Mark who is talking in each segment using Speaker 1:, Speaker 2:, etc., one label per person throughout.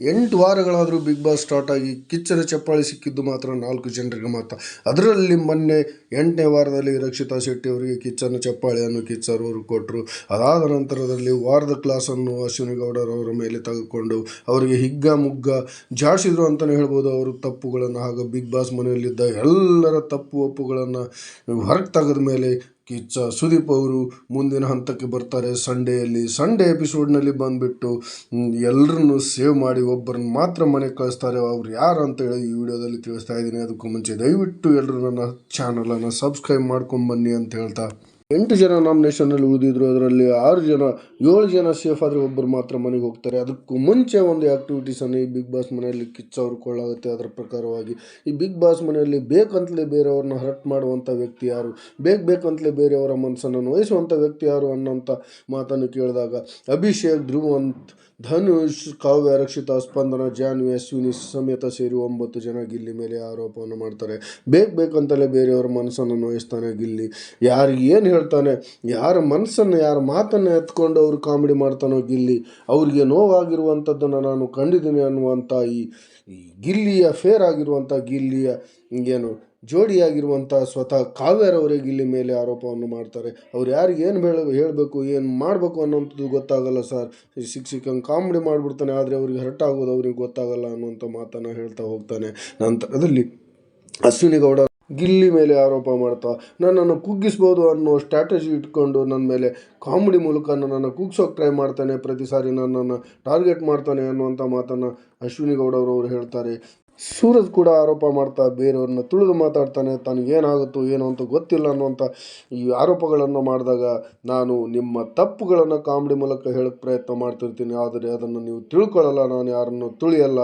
Speaker 1: ಎಂಟು ವಾರಗಳಾದರೂ big boss start ಆಗಿ ಕಿಚ್ಚನ ಚಪ್ಪಾಳಿ ಸಿಕ್ಕಿದ್ದು ಮಾತ್ರ ನಾಲ್ಕು ಜನರಿಗೆ ಮಾತ್ರ. ಅದರಲ್ಲಿ ಮೊನ್ನೆ ಎಂಟನೇ ವಾರದಲ್ಲಿ ರಕ್ಷಿತಾ ಶೆಟ್ಟಿ ಅವರಿಗೆ ಕಿಚ್ಚನ ಚಪ್ಪಾಳಿಯನ್ನು ಕಿಚ್ಚರ್ ಅವರು ಕೊಟ್ಟರು ಅದಾದ ನಂತರದಲ್ಲಿ ವಾರದ ಕ್ಲಾಸನ್ನು ಅಶ್ವಿನಿ ಗೌಡರವರ ಮೇಲೆ ತೆಗೆದುಕೊಂಡು ಅವರಿಗೆ ಹಿಗ್ಗ ಮುಗ್ಗ ಜಾಡಿಸಿದ್ರು ಅಂತಲೇ ಹೇಳ್ಬೋದು. ಅವರು ತಪ್ಪುಗಳನ್ನು ಹಾಗೂ ಬಿಗ್ ಬಾಸ್ ಮನೆಯಲ್ಲಿದ್ದ ಎಲ್ಲರ ತಪ್ಪು ಒಪ್ಪುಗಳನ್ನು ಹೊರಗೆ ತೆಗೆದ ಮೇಲೆ ಕಿಚ್ಚ. ಸುದೀಪ್ ಅವರು ಮುಂದಿನ ಹಂತಕ್ಕೆ ಬರ್ತಾರೆ. ಸಂಡೇಯಲ್ಲಿ ಸಂಡೇ ಎಪಿಸೋಡ್ನಲ್ಲಿ ಬಂದುಬಿಟ್ಟು ಎಲ್ಲರನ್ನು ಸೇವ್ ಮಾಡಿ ಒಬ್ಬರನ್ನ ಮಾತ್ರ ಮನೆಗೆ ಕಳಿಸ್ತಾರೆ. ಅವ್ರು ಯಾರು ಅಂತ ಹೇಳಿ ಈ ವಿಡಿಯೋದಲ್ಲಿ ತಿಳಿಸ್ತಾ ಇದ್ದೀನಿ. ಅದಕ್ಕೂ ಮುಂಚೆ ದಯವಿಟ್ಟು ಎಲ್ಲರೂ ನನ್ನ ಚಾನಲನ್ನು ಸಬ್ಸ್ಕ್ರೈಬ್ ಮಾಡ್ಕೊಂಬನ್ನಿ ಅಂತ ಹೇಳ್ತಾ ಎಂಟು ಜನ ನಾಮಿನೇಷನಲ್ಲಿ ಉಳಿದಿದ್ರು ಅದರಲ್ಲಿ ಆರು ಜನ, ಏಳು ಜನ ಸೇಫ್ ಆದರೆ ಒಬ್ಬರು ಮಾತ್ರ ಮನೆಗೆ ಹೋಗ್ತಾರೆ. ಅದಕ್ಕೂ ಮುಂಚೆ ಒಂದು ಆ್ಯಕ್ಟಿವಿಟೀಸನ್ನು ಈ ಬಿಗ್ ಬಾಸ್ ಮನೆಯಲ್ಲಿ ಕಿಚ್ಚ ಅವ್ರು ಕೊಳ್ಳಾಗುತ್ತೆ ಅದರ ಪ್ರಕಾರವಾಗಿ. ಈ ಬಿಗ್ ಬಾಸ್ ಮನೆಯಲ್ಲಿ ಬೇಕಂತಲೇ ಬೇರೆಯವ್ರನ್ನ ಹರ್ಟ್ ಮಾಡುವಂಥ ವ್ಯಕ್ತಿ ಯಾರು? ಬೇಕು ಬೇಕಂತಲೇ ಬೇರೆಯವರ ಮನಸ್ಸನ್ನು ನೋಯಿಸುವಂಥ ವ್ಯಕ್ತಿ ಯಾರು ಅನ್ನೋಂಥ ಮಾತನ್ನು ಕೇಳಿದಾಗ ಅಭಿಷೇಕ್, ಧ್ರುವಂತ್, ಧನುಷ್, ಕಾವ್ಯ, ರಕ್ಷಿತಾ, ಸ್ಪಂದನ, ಜಾನ್ವಿ, ಅಶ್ವಿನಿ ಸಮೇತ ಸೇರಿ ಒಂಬತ್ತು ಜನ ಗಿಲ್ಲಿ ಮೇಲೆ ಆರೋಪವನ್ನು ಮಾಡ್ತಾರೆ. ಬೇಕು ಬೇಕಂತಲೇ ಬೇರೆಯವರ ಮನಸ್ಸನ್ನು ನೋಯಿಸ್ತಾನೆ ಗಿಲ್ಲಿ. ಯಾರಿಗೆ ಏನು ಹೇಳ್ತಾನೆ, ಯಾರ ಮನಸ್ಸನ್ನು, ಯಾರ ಮಾತನ್ನು ಎತ್ಕೊಂಡು ಅವರು ಕಾಮಿಡಿ ಮಾಡ್ತಾನೋ ಗಿಲ್ಲಿ, ಅವರಿಗೆ ನೋವಾಗಿರುವಂಥದ್ದನ್ನು ನಾನು ಕಂಡಿದ್ದೀನಿ ಅನ್ನುವಂಥ ಈ ಗಿಲ್ಲಿಯ ಫೇರ್ ಆಗಿರುವಂಥ ಗಿಲ್ಲಿಯ ಏನು ಜೋಡಿಯಾಗಿರುವಂಥ ಸ್ವತಃ ಕಾವ್ಯರವರೇ ಗಿಲ್ಲಿ ಮೇಲೆ ಆರೋಪವನ್ನು ಮಾಡ್ತಾರೆ. ಅವ್ರು ಯಾರಿಗೆ ಏನು ಹೇಳ, ಹೇಳಬೇಕು, ಏನು ಮಾಡಬೇಕು ಅನ್ನೋಂಥದ್ದು ಗೊತ್ತಾಗಲ್ಲ ಸರ್. ಸಿಕ್ಕಂಗೆ ಕಾಮಿಡಿ ಮಾಡಿಬಿಡ್ತಾನೆ, ಆದರೆ ಅವ್ರಿಗೆ ಹರ್ಟ್ ಆಗೋದು ಅವ್ರಿಗೆ ಗೊತ್ತಾಗಲ್ಲ ಅನ್ನುವಂಥ ಮಾತನ್ನು ಹೇಳ್ತಾ ಹೋಗ್ತಾನೆ. ನಂತರದಲ್ಲಿ ಅಶ್ವಿನಿ ಗೌಡ ಗಿಲ್ಲಿ ಮೇಲೆ ಆರೋಪ ಮಾಡ್ತಾ, ನನ್ನನ್ನು ಕುಗ್ಗಿಸ್ಬೋದು ಅನ್ನೋ ಸ್ಟ್ರಾಟಜಿ ಇಟ್ಕೊಂಡು ನನ್ನ ಮೇಲೆ ಕಾಮಿಡಿ ಮೂಲಕ ನನ್ನನ್ನು ಕುಗ್ಸೋಕೆ ಟ್ರೈ ಮಾಡ್ತಾನೆ, ಪ್ರತಿ ಸಾರಿ ನನ್ನನ್ನು ಟಾರ್ಗೆಟ್ ಮಾಡ್ತಾನೆ ಅನ್ನುವಂಥ ಮಾತನ್ನು ಅಶ್ವಿನಿ ಗೌಡರವರು ಹೇಳ್ತಾರೆ. ಸೂರಜ್ ಕೂಡ ಆರೋಪ ಮಾಡ್ತಾ ಬೇರೆಯವ್ರನ್ನ ತುಳಿದು ಮಾತಾಡ್ತಾನೆ, ತನಗೇನಾಗುತ್ತೋ ಏನೋ ಅಂತ ಗೊತ್ತಿಲ್ಲ ಅನ್ನುವಂಥ ಈ ಆರೋಪಗಳನ್ನು ಮಾಡಿದಾಗ ನಾನು ನಿಮ್ಮ ತಪ್ಪುಗಳನ್ನು ಕಾಮಿಡಿ ಮೂಲಕ ಹೇಳಕ್ಕೆ ಪ್ರಯತ್ನ ಮಾಡ್ತಿರ್ತೀನಿ, ಆದರೆ ಅದನ್ನು ನೀವು ತಿಳ್ಕೊಳ್ಳಲ್ಲ, ನಾನು ಯಾರನ್ನು ತುಳಿಯಲ್ಲ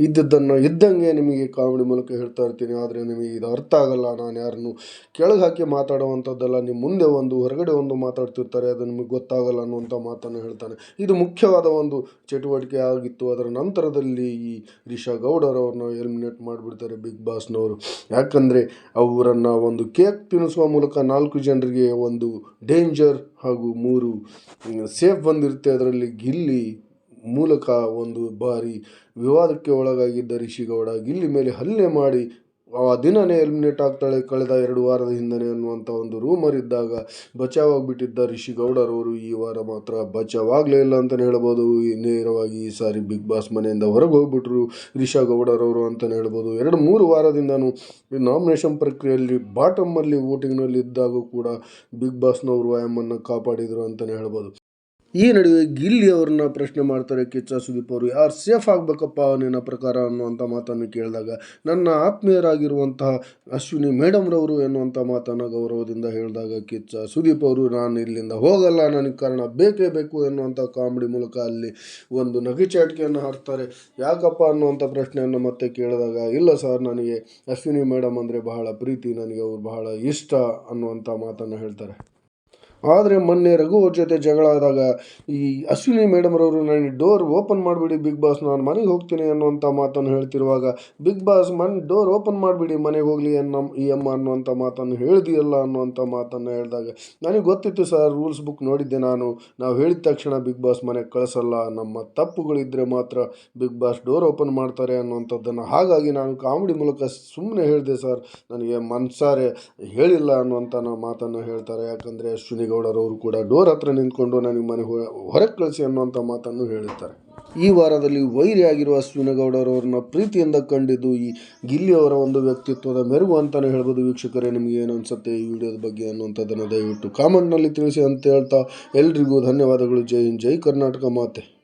Speaker 1: ಇದ್ದದ್ದನ್ನು ಇದ್ದಂಗೆ ನಿಮಗೆ ಕಾಮಿಡಿ ಮೂಲಕ ಹೇಳ್ತಾ ಇರ್ತೀನಿ. ಆದರೆ ನಿಮಗೆ ಇದು ಅರ್ಥ ಆಗಲ್ಲ. ನಾನು ಯಾರನ್ನು ಕೆಳಗೆ ಹಾಕಿ ಮಾತಾಡುವಂಥದ್ದಲ್ಲ, ನಿಮ್ಮ ಮುಂದೆ ಒಂದು, ಹೊರಗಡೆ ಒಂದು ಮಾತಾಡ್ತಿರ್ತಾರೆ, ಅದು ನಿಮಗೆ ಗೊತ್ತಾಗಲ್ಲ ಅನ್ನುವಂಥ ಮಾತನ್ನು ಹೇಳ್ತಾನೆ. ಇದು ಮುಖ್ಯವಾದ ಒಂದು ಚಟುವಟಿಕೆ ಆಗಿತ್ತು. ಅದರ ನಂತರದಲ್ಲಿ ಈ ರಿಷಾ ಗೌಡರವ್ರನ್ನ ಎಲಿಮಿನೇಟ್ ಮಾಡಿಬಿಡ್ತಾರೆ ಬಿಗ್ ಬಾಸ್ನವರು. ಯಾಕಂದರೆ ಅವರನ್ನು ಒಂದು ಕೇಕ್ ತಿನ್ನಿಸುವ ಮೂಲಕ ನಾಲ್ಕು ಜನರಿಗೆ ಒಂದು ಡೇಂಜರ್ ಹಾಗೂ ಮೂರು ಸೇಫ್ ಬಂದಿರುತ್ತೆ. ಅದರಲ್ಲಿ ಗಿಲ್ಲಿ ಮೂಲಕ ಒಂದು ಬಾರಿ ವಿವಾದಕ್ಕೆ ಒಳಗಾಗಿದ್ದ ರಿಷಿಗೌಡ ಗಿಲ್ಲಿ ಮೇಲೆ ಹಲ್ಲೆ ಮಾಡಿ ಆ ದಿನನೇ ಎಲಿಮಿನೇಟ್ ಆಗ್ತಾಳೆ ಕಳೆದ ಎರಡು ವಾರದ ಹಿಂದನೆ ಅನ್ನುವಂಥ ಒಂದು ರೂಮರ್ ಇದ್ದಾಗ ಬಚಾವಾಗ್ಬಿಟ್ಟಿದ್ದ ರಿಷಿ ಗೌಡರವರು ಈ ವಾರ ಮಾತ್ರ ಬಚಾವಾಗಲೇ ಇಲ್ಲ ಅಂತಲೇ ಹೇಳ್ಬೋದು. ನೇರವಾಗಿ ಈ ಸಾರಿ ಬಿಗ್ ಬಾಸ್ ಮನೆಯಿಂದ ಹೊರಗೆ ಹೋಗ್ಬಿಟ್ರು ರಿಷಾ ಗೌಡರವರು ಅಂತಲೇ ಹೇಳ್ಬೋದು. ಎರಡು ಮೂರು ವಾರದಿಂದನೂ ನಾಮಿನೇಷನ್ ಪ್ರಕ್ರಿಯೆಯಲ್ಲಿ ಬಾಟಮಲ್ಲಿ ವೋಟಿಂಗ್ನಲ್ಲಿ ಇದ್ದಾಗೂ ಕೂಡ ಬಿಗ್ ಬಾಸ್ನವರು ಆಯಮ್ಮನ್ನು ಕಾಪಾಡಿದರು ಅಂತಲೇ ಹೇಳ್ಬೋದು. ಈ ನಡುವೆ ಗಿಲ್ಲಿ ಅವ್ರನ್ನ ಪ್ರಶ್ನೆ ಮಾಡ್ತಾರೆ ಕಿಚ್ಚ ಸುದೀಪ್ ಅವರು, ಯಾರು ಸೇಫ್ ಆಗಬೇಕಪ್ಪ ನಿನ್ನ ಪ್ರಕಾರ ಅನ್ನುವಂಥ ಮಾತನ್ನು ಕೇಳಿದಾಗ, ನನ್ನ ಆತ್ಮೀಯರಾಗಿರುವಂತಹ ಅಶ್ವಿನಿ ಮೇಡಮ್ರವರು ಎನ್ನುವಂಥ ಮಾತನ್ನು ಗೌರವದಿಂದ ಹೇಳಿದಾಗ ಕಿಚ್ಚ ಸುದೀಪ್ ಅವರು, ನಾನು ಇಲ್ಲಿಂದ ಹೋಗಲ್ಲ, ನನಗೆ ಕಾರಣ ಬೇಕೇ ಬೇಕು ಎನ್ನುವಂಥ ಕಾಮಿಡಿ ಮೂಲಕ ಅಲ್ಲಿ ಒಂದು ನಗೆಚಾಟಿಕೆಯನ್ನು ಹಾರ್ತಾರೆ ಯಾಕಪ್ಪ ಅನ್ನುವಂಥ ಪ್ರಶ್ನೆಯನ್ನು ಮತ್ತೆ ಕೇಳಿದಾಗ, ಇಲ್ಲ ಸರ್, ನನಗೆ ಅಶ್ವಿನಿ ಮೇಡಮ್ ಅಂದರೆ ಬಹಳ ಪ್ರೀತಿ, ನನಗೆ ಅವರು ಬಹಳ ಇಷ್ಟ ಅನ್ನುವಂಥ ಮಾತನ್ನು ಹೇಳ್ತಾರೆ. ಆದರೆ ಮೊನ್ನೆ ರಘು ಅವ್ರ ಜೊತೆ ಜಗಳ ಆದಾಗ ಈ ಅಶ್ವಿನಿ ಮೇಡಮ್ರವರು ನನಗೆ ಡೋರ್ ಓಪನ್ ಮಾಡಿಬಿಡಿ ಬಿಗ್ ಬಾಸ್, ನಾನು ಮನೆಗೆ ಹೋಗ್ತೀನಿ ಅನ್ನುವಂಥ ಮಾತನ್ನು ಹೇಳ್ತಿರುವಾಗ, ಬಿಗ್ ಬಾಸ್ ಮನ್ ಡೋರ್ ಓಪನ್ ಮಾಡಿಬಿಡಿ, ಮನೆಗೆ ಹೋಗಲಿ ಅನ್ನೋ, ಈ ಅಮ್ಮ ಅನ್ನುವಂಥ ಮಾತನ್ನು ಹೇಳಿದೆಯಲ್ಲ? ಅನ್ನುವಂಥ ಮಾತನ್ನು ಹೇಳಿದಾಗ, ನನಗೆ ಗೊತ್ತಿತ್ತು ಸರ್ ರೂಲ್ಸ್ ಬುಕ್ ನೋಡಿದ್ದೆ ನಾನು. ನಾವು ಹೇಳಿದ ತಕ್ಷಣ ಬಿಗ್ ಬಾಸ್ ಮನೆಗೆ ಕಳಿಸಲ್ಲ. ನಮ್ಮ ತಪ್ಪುಗಳಿದ್ದರೆ ಮಾತ್ರ ಬಿಗ್ ಬಾಸ್ ಡೋರ್ ಓಪನ್ ಮಾಡ್ತಾರೆ ಅನ್ನುವಂಥದ್ದನ್ನು ಹಾಗಾಗಿ ನಾನು ಕಾಮಿಡಿ ಮೂಲಕ ಸುಮ್ಮನೆ ಹೇಳಿದೆ ಸರ್ ನನಗೆ ಮನ್ಸಾರೆ ಹೇಳಿಲ್ಲ ಅನ್ನುವಂಥ ಮಾತನ್ನು ಹೇಳ್ತಾರೆ. ಯಾಕಂದರೆ ಅಶ್ವಿನಿ ಗೌಡರವರು ಕೂಡ ಡೋರ್ ಹತ್ರ ನಿಂತ್ಕೊಂಡು ನನಗೆ ಮನೆ ಹೊರಗೆ ಕಳಿಸಿ ಅನ್ನುವಂಥ ಮಾತನ್ನು ಹೇಳುತ್ತಾರೆ. ಈ ವಾರದಲ್ಲಿ ವೈರಿಯಾಗಿರುವ ಆಗಿರುವ ಅಶ್ವಿನಿ ಗೌಡರವ್ರನ್ನ ಪ್ರೀತಿಯಿಂದ ಕಂಡಿದ್ದು ಈ ಗಿಲ್ಲಿ ಅವರ ಒಂದು ವ್ಯಕ್ತಿತ್ವದ ಮೆರುಗು ಅಂತಲೇ ಹೇಳ್ಬೋದು ವೀಕ್ಷಕರೇ, ನಿಮಗೆ ಏನು ಅನಿಸುತ್ತೆ ಈ ವಿಡಿಯೋದ ಬಗ್ಗೆ ಅನ್ನುವಂಥದ್ದನ್ನು ದಯವಿಟ್ಟು ಕಾಮೆಂಟ್ನಲ್ಲಿ ತಿಳಿಸಿ ಅಂತ ಹೇಳ್ತಾ ಎಲ್ರಿಗೂ ಧನ್ಯವಾದಗಳು. ಜೈ ಹಿಂದ್, ಜೈ ಕರ್ನಾಟಕ ಮಾತೆ.